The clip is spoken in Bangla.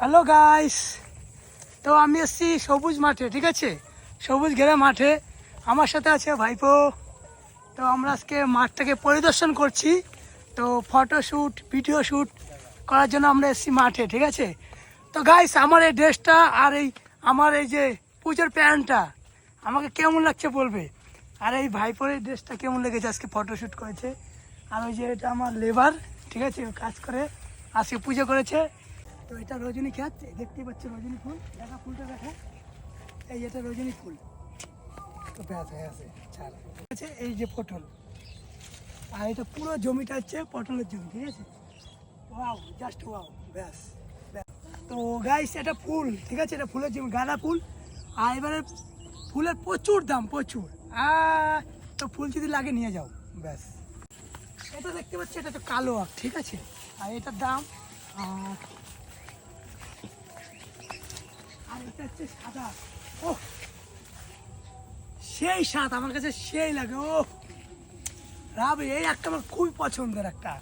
হ্যালো গাইস তো আমি এসেছি সবুজ মাঠে, ঠিক আছে? সবুজ ঘেরা মাঠে। আমার সাথে আছে ভাইপো। তো আমরা আজকে মাঠটাকে পরিদর্শন করছি। তো ফটো শ্যুট ভিডিও শ্যুট করার জন্য আমরা এসেছি মাঠে, ঠিক আছে? তো গাইস আমার এই ড্রেসটা আর এই আমার এই যে পুজোর প্যান্টটা, আমাকে কেমন লাগছে বলবে? আর এই ভাইপোর এই ড্রেসটা কেমন লেগেছে আজকে ফটো শ্যুট করেছে? আর ওই যে এটা আমার লেবার, ঠিক আছে? কাজ করে, আজকে পুজো করেছে। তো এটা রজনী খ্যাত দেখতেই পাচ্ছ রজনী ফুল। দেখা ফুলটা দেখা। এই এটা রজনী ফুল। তো ব্যাস আছে ছাড়। ঠিক আছে এই যে পটল। আর এটা পুরো জমিটা হচ্ছে পটলের জমি, ঠিক আছে? ওয়াও জাস্ট ওয়াও ব্যাস। তো গাইস এটা ফুল, ঠিক আছে? এটা ফুলের জমি, গাঁদা ফুল। আর এবারে ফুলের প্রচুর দাম, প্রচুর। তো ফুল যদি লাগে নিয়ে যাও, ব্যাস। এটা দেখতে পাচ্ছি, এটা তো কালো আখ, ঠিক আছে? আর এটার দাম এটা হচ্ছে সাদা। ও সেই স্বাদ আমার কাছে সেই লাগে ও রাবে, এই একটা আমার খুবই পছন্দের একটা।